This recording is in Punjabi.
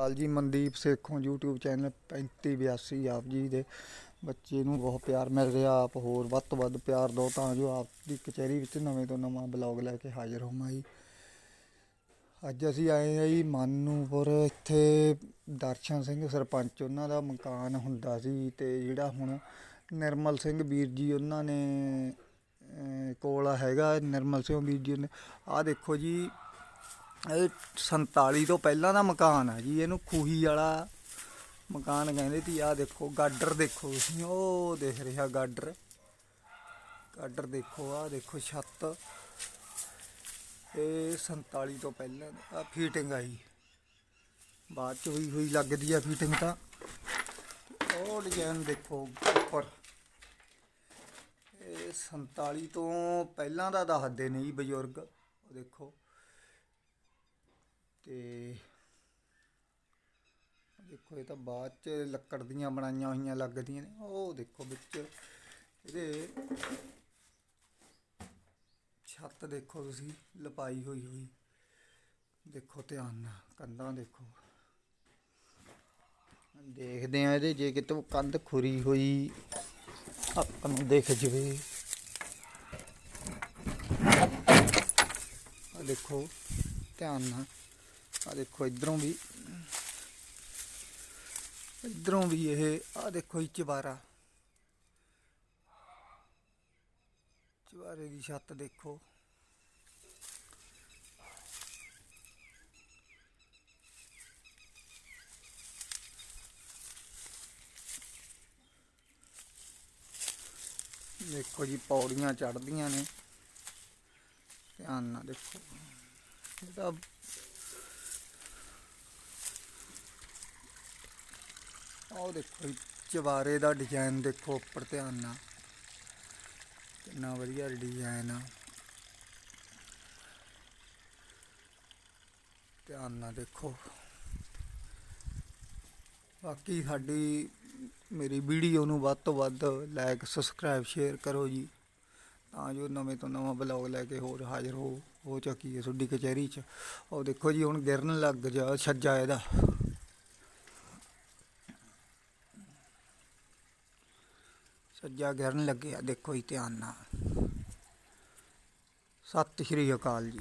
ਕਾਲ ਜੀ, ਮਨਦੀਪ ਸੇਖੋਂ YouTube ਚੈਨਲ 3582 ਆਪ ਜੀ ਦੇ। ਬੱਚੇ ਨੂੰ ਬਹੁਤ ਪਿਆਰ ਮਿਲ ਰਿਹਾ, ਆਪ ਹੋਰ ਵੱਧ ਤੋਂ ਵੱਧ ਪਿਆਰ ਦਿਓ ਤਾਂ ਜੋ ਆਪ ਦੀ ਕਚਹਿਰੀ ਵਿੱਚ ਨਵੇਂ ਤੋਂ ਨਵਾਂ ਬਲੌਗ ਲੈ ਕੇ ਹਾਜ਼ਰ ਹੋਵਾਂ ਜੀ। ਅੱਜ ਅਸੀਂ ਆਏ ਹਾਂ ਜੀ ਮਾਨੂਪੁਰ, ਇੱਥੇ ਦਰਸ਼ਨ ਸਿੰਘ ਸਰਪੰਚ ਉਹਨਾਂ ਦਾ ਮਕਾਨ ਹੁੰਦਾ ਸੀ ਤੇ ਜਿਹੜਾ ਹੁਣ ਨਿਰਮਲ ਸਿੰਘ ਵੀਰ ਜੀ ਉਹਨਾਂ ਨੇ ਕੋਲ ਹੈਗਾ ਨਿਰਮਲ ਸਿੰਘ ਵੀਰ ਜੀ ਨੇ। ਆਹ ਦੇਖੋ ਜੀ ਇਹ 47 ਤੋਂ ਪਹਿਲਾਂ ਦਾ ਮਕਾਨ ਆ ਜੀ, ਇਹਨੂੰ ਖੂਹੀ ਵਾਲਾ ਮਕਾਨ ਕਹਿੰਦੇ ਤੀ ਆ ਦੇਖੋ, ਗਾਡਰ ਦੇਖੋ ਤੁਸੀਂ, ਉਹ ਦੇਖ ਰਿਹਾ ਗਾਡਰ। ਗਾਡਰ ਦੇਖੋ ਆ ਦੇਖੋ ਛੱਤ। ਇਹ 47 ਤੋਂ ਪਹਿਲਾਂ ਆ ਫੀਟਿੰਗ ਆਈ। ਬਾਅਦ ਚ ਹੋਈ ਹੋਈ ਲੱਗਦੀ ਆ ਫੀਟਿੰਗ ਤਾਂ। ਉਹ ਡਿਜ਼ਾਈਨ ਦੇਖੋ ਉੱਪਰ। ਇਹ 47 ਤੋਂ ਪਹਿਲਾਂ ਦਾ ਦੱਸਦੇ ਨੇ ਜੀ ਬਜ਼ੁਰਗ, ਉਹ ਦੇਖੋ। ਤੇ ਦੇਖੋ ਇਹ ਤਾਂ ਬਾਅਦ ਚ ਲੱਕੜ ਦੀਆਂ ਬਣਾਈਆਂ ਹੋਈਆਂ ਲੱਗਦੀਆਂ ਨੇ। ਉਹ ਦੇਖੋ ਵਿੱਚ ਇਹਦੇ ਛੱਤ ਦੇਖੋ ਤੁਸੀਂ, ਲਪਾਈ ਹੋਈ ਹੋਈ। ਦੇਖੋ ਧਿਆਨ ਨਾਲ, ਕੰਧਾਂ ਦੇਖੋ। ਦੇਖਦੇ ਆ ਇਹਦੇ, ਜੇ ਕਿਤੇ ਕੰਧ ਖੁਰੀ ਹੋਈ ਆਪਾਂ ਨੂੰ ਦੇਖ ਜਵੇ। ਦੇਖੋ, ਧਿਆਨ ਨਾਲ। ਆ ਦੇਖੋ ਇਧਰੋਂ ਵੀ ਇਧਰੋਂ ਵੀ ਇਹ ਆ ਦੇਖੋ ਇਹ ਚਵਾਰਾ ਚਵਾਰੇ ਦੀ ਛੱਤ ਦੇਖੋ ਦੇਖੋ ਜੀ ਪੌੜੀਆਂ ਚੜ੍ਹਦੀਆਂ ਨੇ ਧਿਆਨ ਨਾਲ ਦੇਖੋ ਇਹ ਤਾਂ ਉਹ ਦੇਖੋ ਜੀ, ਚਵਾਰੇ ਦਾ ਡਿਜ਼ਾਈਨ ਦੇਖੋ ਉੱਪਰ ਧਿਆਨ ਨਾਲ। ਕਿੰਨਾ ਵਧੀਆ ਡਿਜ਼ਾਈਨ ਆ। ਧਿਆਨ ਨਾਲ ਦੇਖੋ। ਬਾਕੀ ਸਾਡੀ ਮੇਰੀ ਵੀਡੀਓ ਨੂੰ ਵੱਧ ਤੋਂ ਵੱਧ ਲਾਈਕ ਸਬਸਕ੍ਰਾਈਬ ਸ਼ੇਅਰ ਕਰੋ ਜੀ। ਤਾਂ ਜੋ ਨਵੇਂ ਤੋਂ ਨਵਾਂ ਬਲੌਗ ਲੈ ਕੇ ਹੋਰ ਹਾਜ਼ਰ ਹੋ ਹੋ ਚੱਕੀ ਹੈ ਤੁਹਾਡੀ ਕਚਹਿਰੀ 'ਚ। ਉਹ ਦੇਖੋ ਜੀ ਹੁਣ ਗਿਰਨ ਲੱਗ ਜਾ ਛੱਜਾ ਇਹਦਾ। ਸੱਜਾ ਗਿਰਨ ਲੱਗਿਆ ਦੇਖੋ ਜੀ ਧਿਆਨ ਨਾਲ। ਸਤਿ ਸ਼੍ਰੀ ਅਕਾਲ ਜੀ।